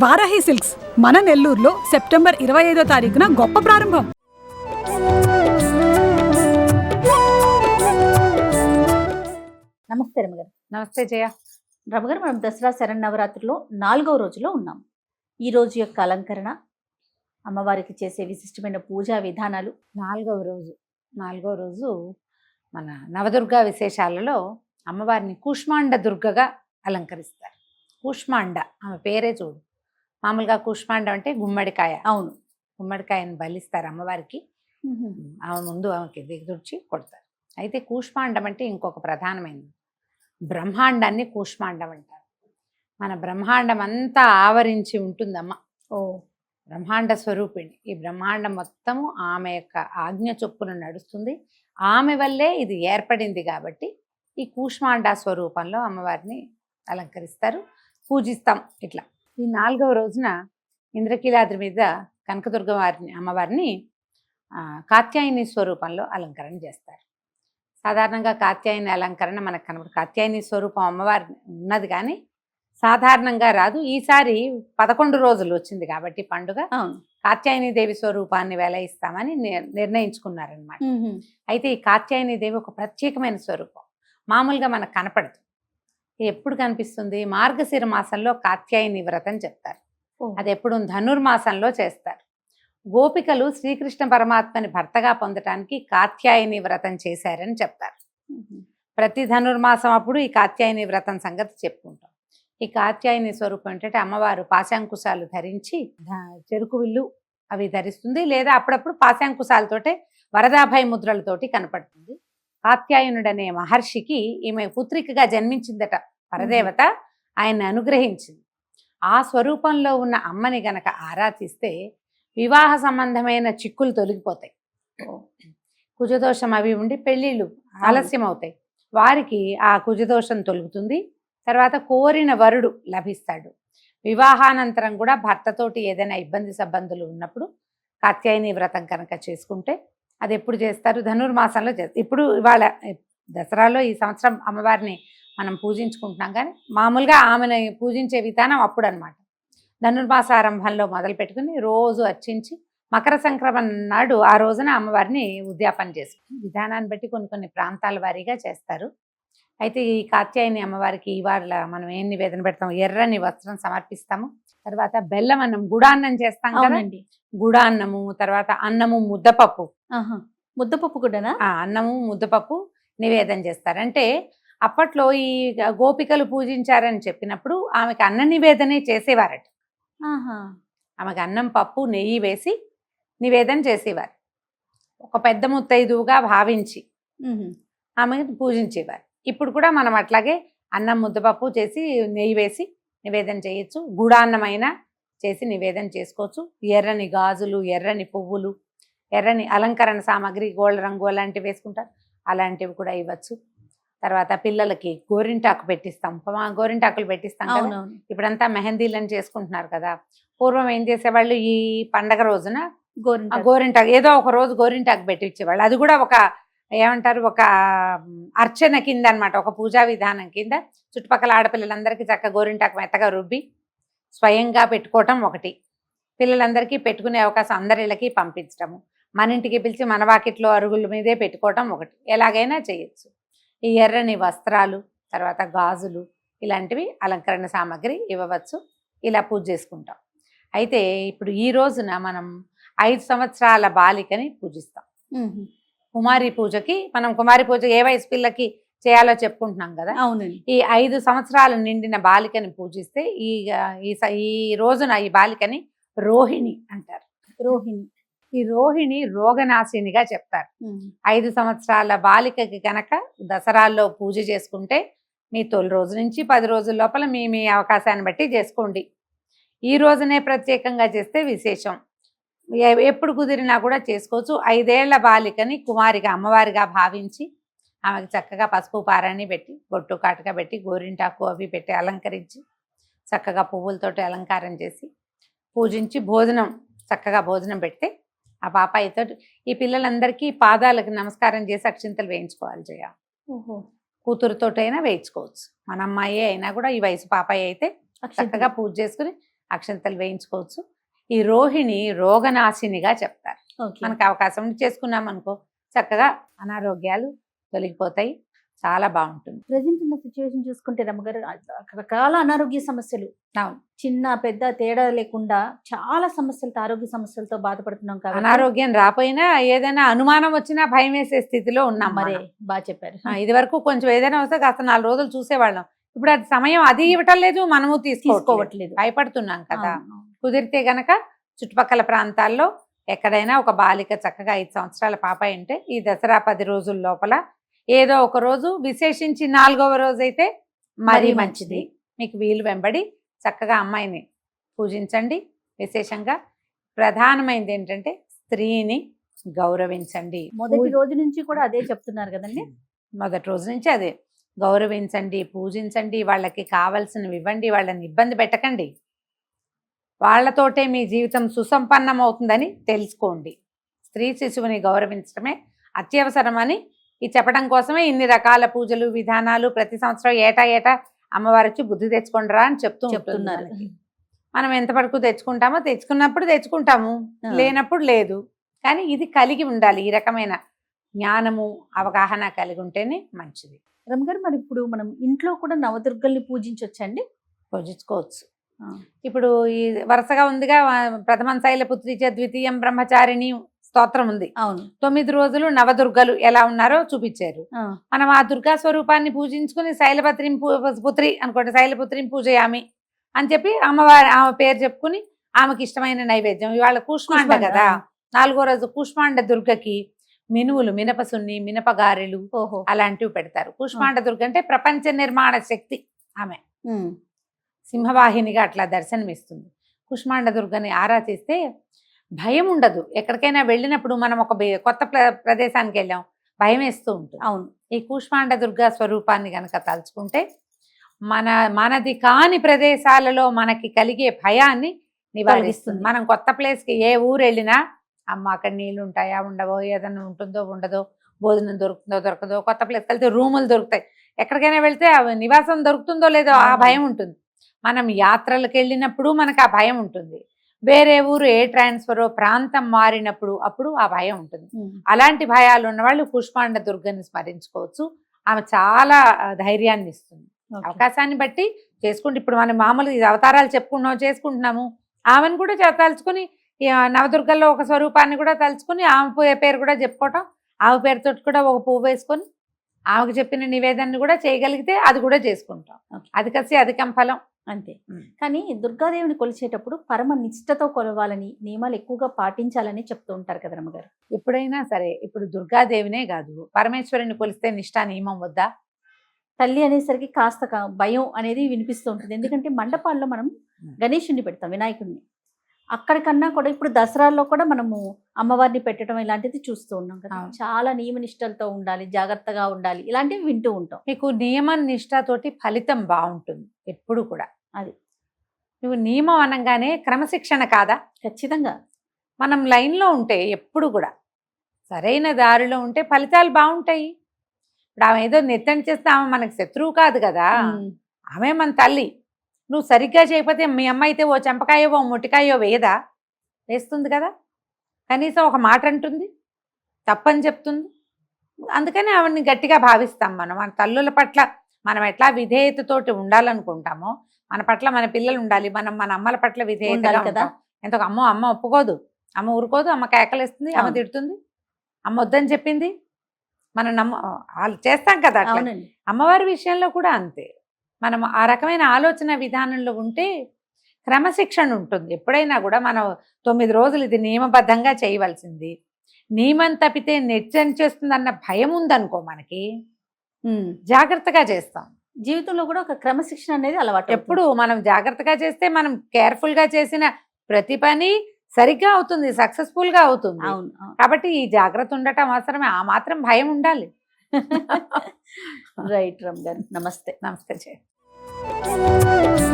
Varahi silks మన నెల్లూరులో September ఇరవై ఐదో తారీఖున గొప్ప ప్రారంభం. నమస్తే రమగారు. నమస్తే జయ. రమగారు మనం దసరా శరన్నవరాత్రిలో నాలుగవ రోజులో ఉన్నాం. ఈ రోజు యొక్క అలంకరణ అమ్మవారికి చేసే విశిష్టమైన పూజా విధానాలు. నాలుగవ రోజు. నాలుగవ రోజు మన నవదుర్గా విశేషాలలో అమ్మవారిని కూష్మాండ దుర్గగా అలంకరిస్తారు. కూష్మాండ ఆమె పేరే చూడు. మామూలుగా కూష్మాండ అంటే గుమ్మడికాయ. అవును. గుమ్మడికాయను బలిస్తారు అమ్మవారికి. ఆమె ముందు ఆమెకి దిగదుర్చి కొడతారు. అయితే కూష్మాండం అంటే ఇంకొక ప్రధానమైనది. బ్రహ్మాండాన్ని కూష్మాండం అంటారు. మన బ్రహ్మాండం అంతా ఆవరించి ఉంటుందమ్మ. ఓ. బ్రహ్మాండ స్వరూపిణి. ఈ బ్రహ్మాండం మొత్తము ఆమె యొక్క ఆజ్ఞ చొప్పున నడుస్తుంది. ఆమె వల్లే ఇది ఏర్పడింది కాబట్టి ఈ కూష్మాండ స్వరూపంలో అమ్మవారిని అలంకరిస్తారు. పూజిస్తాం ఇట్లా. ఈ నాలుగవ రోజున ఇంద్రకీలాద్రి మీద కనకదుర్గ వారిని అమ్మవారిని కాత్యాయని స్వరూపంలో అలంకరణ చేస్తారు. సాధారణంగా కాత్యాయని అలంకరణ మనకు కనబడు కాత్యాయని స్వరూపం అమ్మవారి ఉన్నది కానీ సాధారణంగా రాదు. ఈసారి పదకొండు రోజులు వచ్చింది కాబట్టి పండుగ. కాత్యాయని దేవి స్వరూపాన్ని వెలయిస్తామని నిర్- నిర్ణయించుకున్నారనమాట అయితే ఈ కాత్యాయని దేవి ఒక ప్రత్యేకమైన స్వరూపం. మామూలుగా మనకు కనపడదు. ఎప్పుడు కనిపిస్తుంది? మార్గశిర మాసంలో కాత్యాయని వ్రతం చెప్తారు. అది ఎప్పుడు ధనుర్మాసంలో చేస్తారు. గోపికలు శ్రీకృష్ణ పరమాత్మని భర్తగా పొందటానికి కాత్యాయని వ్రతం చేశారని చెప్తారు. ప్రతి ధనుర్మాసం అప్పుడు ఈ కాత్యాయని వ్రతం సంగతి చెప్పుకుంటాం. ఈ కాత్యాయని స్వరూపం ఏంటంటే అమ్మవారు పాశాంకుశాలు ధరించి చెరుకు విల్లు అవి ధరిస్తుంది లేదా అప్పుడప్పుడు పాశాంకుశాలతోటే వరదాభయ ముద్రలతోటి కనపడుతుంది. కాత్యాయనుడనే మహర్షికి ఈమె పుత్రికగా జన్మించిందట పరదేవత. ఆయన్ని అనుగ్రహించింది. ఆ స్వరూపంలో ఉన్న అమ్మని గనక ఆరాధిస్తే వివాహ సంబంధమైన చిక్కులు తొలగిపోతాయి. కుజదోషం అవి ఉండి పెళ్ళిళ్ళు ఆలస్యం అవుతాయి వారికి ఆ కుజదోషం తొలుగుతుంది. తర్వాత కోరిన వరుడు లభిస్తాడు. వివాహానంతరం కూడా భర్తతోటి ఏదైనా ఇబ్బంది సబ్బందులు ఉన్నప్పుడు కాత్యాయని వ్రతం కనుక చేసుకుంటే అది ఎప్పుడు చేస్తారు ధనుర్మాసంలో చేస్తారు ఇప్పుడు ఇవాళ దసరాలో ఈ సంవత్సరం అమ్మవారిని మనం పూజించుకుంటున్నాం. కానీ మామూలుగా ఆమెను పూజించే విధానం అప్పుడు అనమాట ధనుర్మాసారంభంలో మొదలు పెట్టుకుని రోజు అర్చించి మకర సంక్రమణ నాడు ఆ రోజున అమ్మవారిని ఉద్యాపన చేసుకుని విధానాన్ని బట్టి కొన్ని కొన్ని ప్రాంతాల వారీగా చేస్తారు. అయితే ఈ కాత్యాయని అమ్మవారికి ఇవాళ మనం ఏం నివేదన పెడతాం? ఎర్రని వస్త్రం సమర్పిస్తాము. తర్వాత బెల్లం అన్నం గుడాన్నం చేస్తాం కదా? అవునండి. గుడాన్నము తర్వాత అన్నము ముద్దపప్పు. ముద్దపప్పు కూడానా? ఆ అన్నము ముద్దపప్పు నివేదన చేస్తారు. అంటే అప్పట్లో ఈ గోపికలు పూజించారని చెప్పినప్పుడు ఆమెకి అన్న నివేదనే చేసేవారట. ఆహా. ఆమెకు అన్నం పప్పు నెయ్యి వేసి నివేదన చేసేవారు. ఒక పెద్ద ముత్తైదువుగా భావించి. ఆమెను పూజించేవారు. ఇప్పుడు కూడా మనం అట్లాగే అన్నం ముద్దపప్పు చేసి నెయ్యి వేసి నివేదన చేయొచ్చు. గుడాన్నమైనా చేసి నివేదన చేసుకోవచ్చు. ఎర్రని గాజులు ఎర్రని పువ్వులు ఎర్రని అలంకరణ సామాగ్రి గోల్డ్ రంగు అలాంటివి వేసుకుంటారు. అలాంటివి కూడా ఇవ్వచ్చు. తర్వాత పిల్లలకి గోరింటాకు పెట్టిస్తాం. మా గోరింటాకులు పెట్టిస్తాం కదా. ఇప్పుడంతా మెహందీలను చేసుకుంటున్నారు కదా. పూర్వం ఏం చేసేవాళ్ళు? ఈ పండగ రోజున గోరింటాకు. ఏదో ఒక రోజు గోరింటాకు పెట్టి ఇచ్చేవాళ్ళు అది కూడా ఒక ఏమంటారు ఒక అర్చన కింద అన్నమాట ఒక పూజా విధానం కింద చుట్టుపక్కల ఆడపిల్లలందరికీ చక్క గోరింటాకు మెత్తగా రుబ్బి స్వయంగా పెట్టుకోవటం ఒకటి. పిల్లలందరికీ పెట్టుకునే అవకాశం అందరిళ్ళకి పంపించటము. మన ఇంటికి పిలిచి మన వాకిట్లో అరుగుల మీదే పెట్టుకోవటం ఒకటి. ఎలాగైనా చేయొచ్చు. ఈ ఎర్రని వస్త్రాలు తర్వాత గాజులు ఇలాంటివి అలంకరణ సామాగ్రి ఇవ్వవచ్చు. ఇలా పూజ చేసుకుంటాం. అయితే ఇప్పుడు ఈ రోజున మనం ఐదు సంవత్సరాల బాలికని పూజిస్తాం. కుమారి పూజకి మనం కుమారి పూజ ఏ వయసు పిల్లకి చేయాలో చెప్పుకుంటున్నాం కదా? అవునండి. ఈ ఐదు సంవత్సరాలు నిండిన బాలికని పూజిస్తే ఈ ఈ రోజున ఈ బాలికని రోహిణి అంటారు. రోహిణి. ఈ రోహిణి రోగనాశినిగా చెప్తారు. ఐదు సంవత్సరాల బాలికకి కనుక దసరాల్లో పూజ చేసుకుంటే మీ తొలి రోజు నుంచి పది రోజుల లోపల మీ మీ అవకాశాన్ని బట్టి చేసుకోండి. ఈ రోజునే ప్రత్యేకంగా చేస్తే విశేషం. ఎప్పుడు కుదిరినా కూడా చేసుకోవచ్చు. ఐదేళ్ళ బాలికని కుమారిగా అమ్మవారిగా భావించి ఆమెకి చక్కగా పసుపు పారాన్ని పెట్టి బొట్టు కాటుగా పెట్టి గోరింటాకు అవి పెట్టి అలంకరించి చక్కగా పువ్వులతోటి అలంకారం చేసి పూజించి భోజనం చక్కగా భోజనం పెడితే ఆ పాపాయితో ఈ పిల్లలందరికీ పాదాలకు నమస్కారం చేసి అక్షింతలు వేయించుకోవాలి జయ. కూతురుతోటైనా వేయించుకోవచ్చు. మన అమ్మాయి అయినా కూడా ఈ వయసు పాపాయి అయితే. చక్కగా పూజ చేసుకుని అక్షంతలు వేయించుకోవచ్చు. ఈ రోహిణి రోగనాశినిగా చెప్తారు. మనకు అవకాశం చేసుకున్నాం అనుకో చక్కగా అనారోగ్యాలు తొలగిపోతాయి. చాలా బాగుంటుంది. ప్రజెంట్ ఉన్న సిచ్యువేషన్ చూసుకుంటే రమ్మగారు రకరకాల అనారోగ్య సమస్యలు. చిన్న పెద్ద తేడా లేకుండా చాలా సమస్యలతో ఆరోగ్య సమస్యలతో బాధపడుతున్నాం కాబట్టి అనారోగ్యం రాపోయినా ఏదైనా అనుమానం వచ్చినా భయం వేసే స్థితిలో ఉన్నాం మరే. బాగా చెప్పారు. ఇది వరకు కొంచెం ఏదైనా వస్తే కాస్త నాలుగు రోజులు చూసేవాళ్ళం. ఇప్పుడు అది సమయం అది ఇవ్వటం లేదు మనము తీసుకోవట్లేదు. భయపడుతున్నాం కదా. కుదిరితే గనక చుట్టుపక్కల ప్రాంతాల్లో ఎక్కడైనా ఒక బాలిక చక్కగా ఐదు సంవత్సరాల పాప అంటే ఈ దసరా పది రోజుల లోపల ఏదో ఒక రోజు విశేషించి నాలుగవ రోజు అయితే మరీ మంచిది. మీకు వీలు వెంబడి చక్కగా అమ్మాయిని పూజించండి. విశేషంగా ప్రధానమైనది ఏంటంటే స్త్రీని గౌరవించండి. మొదటి రోజు నుంచి కూడా అదే చెప్తున్నారు కదండి? మొదటి రోజు నుంచి అదే. గౌరవించండి పూజించండి వాళ్ళకి కావలసినవి ఇవ్వండి వాళ్ళని ఇబ్బంది పెట్టకండి. వాళ్ళతోటే మీ జీవితం సుసంపన్నం అవుతుందని తెలుసుకోండి స్త్రీ శిశువుని గౌరవించడమే అత్యవసరమని ఈ చెప్పడం కోసమే ఇన్ని రకాల పూజలు విధానాలు ప్రతి సంవత్సరం ఏటా ఏటా అమ్మవారు వచ్చి బుద్ధి తెచ్చుకుంటారా అని చెప్తూ చెప్తున్నారు. మనం ఎంత వరకు తెచ్చుకుంటామో తెచ్చుకున్నప్పుడు తెచ్చుకుంటాము. లేనప్పుడు లేదు కానీ ఇది కలిగి ఉండాలి ఈ రకమైన జ్ఞానము అవగాహన కలిగి ఉంటేనే మంచిది రమ్మగారు మరి ఇప్పుడు మనం ఇంట్లో కూడా నవదుర్గల్ని పూజించవచ్చండి పూజించుకోవచ్చు. ఇప్పుడు ఈ వరుసగా ఉందిగా ప్రథమం శైలపుత్రి చ ద్వితీయం బ్రహ్మచారిణి స్తోత్రం ఉంది. అవును. తొమ్మిది రోజులు నవదుర్గలు ఎలా ఉన్నారో చూపించారు. మనం ఆ దుర్గా స్వరూపాన్ని పూజించుకుని శైలపత్రిని పూ- పుత్రి అనుకోండి శైలపుత్రిని పూజయామి అని చెప్పి అమ్మవారి ఆమె పేరు చెప్పుకుని ఆమెకి ఇష్టమైన నైవేద్యం. ఇవాళ కూష్మాండ కదా. నాలుగో రోజు కూష్మాండ దుర్గకి మినువులు మినపసున్ని మినపగారెలు ఓహో. అలాంటివి పెడతారు. కూష్మాండ దుర్గ అంటే ప్రపంచ నిర్మాణ శక్తి ఆమె. సింహవాహినిగా అట్లా దర్శనమిస్తుంది. కుష్మాండ దుర్గని ఆరాధిస్తే భయం ఉండదు ఎక్కడికైనా వెళ్ళినప్పుడు మనం ఒక కొత్త ప్ర- ప్రదేశానికి వెళ్ళాం భయం వేస్తూ ఉంటుంది. అవును. ఈ కూష్మాండ దుర్గా స్వరూపాన్ని గనక తలుచుకుంటే మన మనది కాని ప్రదేశాలలో మనకి కలిగే భయాన్ని నివారిస్తుంది. మనం కొత్త ప్లేస్కి ఏ ఊరు వెళ్ళినా అమ్మ అక్కడ నీళ్ళు ఉంటాయా ఉండవో ఏదైనా ఉంటుందో ఉండదో భోజనం దొరుకుతుందో దొరకదో కొత్త ప్లేస్కి వెళ్తే రూములు దొరుకుతాయి. ఎక్కడికైనా వెళ్తే నివాసం దొరుకుతుందో లేదో ఆ. భయం ఉంటుంది. మనం యాత్రలకు వెళ్ళినప్పుడు మనకు ఆ భయం ఉంటుంది. వేరే ఊరు ఏ ట్రాన్స్ఫరో ప్రాంతం మారినప్పుడు అప్పుడు ఆ భయం ఉంటుంది. అలాంటి భయాలు ఉన్న వాళ్ళు పుష్పాండ దుర్గని స్మరించుకోవచ్చు. ఆమె చాలా ధైర్యాన్ని ఇస్తుంది. అవకాశాన్ని బట్టి చేసుకుంటే ఇప్పుడు మనం మామూలు ఇది అవతారాలు చెప్పుకుంటున్నాం చేసుకుంటున్నాము. ఆమెను కూడా తలుచుకుని నవదుర్గల్లో ఒక స్వరూపాన్ని కూడా తలుచుకుని ఆమె పేరు కూడా చెప్పుకోవటం ఆమె పేరుతో కూడా ఒక పువ్వు వేసుకొని ఆమెకు చెప్పిన నివేదనని కూడా చేయగలిగితే అది కూడా చేసుకుంటాం. ఓకే. అది కసి అధికం ఫలం. అంతే. కానీ దుర్గాదేవిని కొలిచేటప్పుడు పరమ నిష్ఠతో కొలవాలని నియమాలు ఎక్కువగా పాటించాలని చెప్తూ ఉంటారు కదా రమ్మగారు. ఎప్పుడైనా సరే ఇప్పుడు దుర్గాదేవినే కాదు పరమేశ్వరుని కొలిస్తే నిష్ఠా నియమం వద్దా? తల్లి అనేసరికి కాస్త భయం అనేది వినిపిస్తూ ఉంటుంది. ఎందుకంటే మండపాల్లో మనం గణేషుని పెడతాం వినాయకుడిని అక్కడికన్నా కూడా ఇప్పుడు దసరాల్లో కూడా మనము అమ్మవారిని పెట్టడం ఇలాంటిది చూస్తూ ఉన్నాం కదా. చాలా నియమ నిష్టలతో ఉండాలి జాగ్రత్తగా ఉండాలి ఇలాంటివి వింటూ ఉంటాం. మీకు నియమ నిష్ఠతోటి ఫలితం బాగుంటుంది ఎప్పుడు కూడా. అది. నువ్వు నియమం అనగానే క్రమశిక్షణ కాదా? ఖచ్చితంగా. మనం లైన్లో ఉంటే ఎప్పుడు కూడా సరైన దారిలో ఉంటే ఫలితాలు బాగుంటాయి. ఇప్పుడు ఆమె ఏదో నెత్తని చేస్తే ఆమె మనకు శత్రువు కాదు కదా. ఆమె మన తల్లి. నువ్వు సరిగ్గా చేయకపోతే మీ అమ్మ అయితే ఓ చెంపకాయో ఓ ముటికాయో వేయదా? వేస్తుంది కదా. కనీసం ఒక మాట అంటుంది తప్పని చెప్తుంది. అందుకని ఆవిడని గట్టిగా భావిస్తాం మనం. మన తల్లుల పట్ల మనం ఎట్లా విధేయతతోటి ఉండాలనుకుంటామో మన పట్ల మన పిల్లలు ఉండాలి మనం మన అమ్మల పట్ల విధేయతగా ఉండాలి కదా. ఎంత అమ్మ అమ్మ ఒప్పుకోదు. అమ్మ ఊరుకోదు అమ్మ కేకలేస్తుంది అమ్మ. తిడుతుంది. అమ్మ వద్దని చెప్పింది. మనం నమ్మ వాళ్ళు చేస్తాం కదా అమ్మవారి విషయంలో కూడా అంతే. మనం ఆ రకమైన ఆలోచన విధానంలో ఉంటే క్రమశిక్షణ ఉంటుంది. ఎప్పుడైనా కూడా మనం తొమ్మిది రోజులు ఇది నియమబద్ధంగా చేయవలసింది. నియమం తప్పితే నెచ్చం చేస్తుందన్న భయం ఉందనుకో మనకి. జాగ్రత్తగా చేస్తాం. జీవితంలో కూడా ఒక క్రమశిక్షణ అనేది అలవాటు. ఎప్పుడు మనం జాగ్రత్తగా చేస్తే మనం కేర్ఫుల్గా చేసిన ప్రతి పని సరిగ్గా అవుతుంది సక్సెస్ఫుల్గా అవుతుంది. అవును అవును. కాబట్టి ఈ జాగ్రత్త ఉండటం అవసరమే. ఆ మాత్రం భయం ఉండాలి. రైట్ రమ్ గారు నమస్తే. నమస్తే జయ 啊。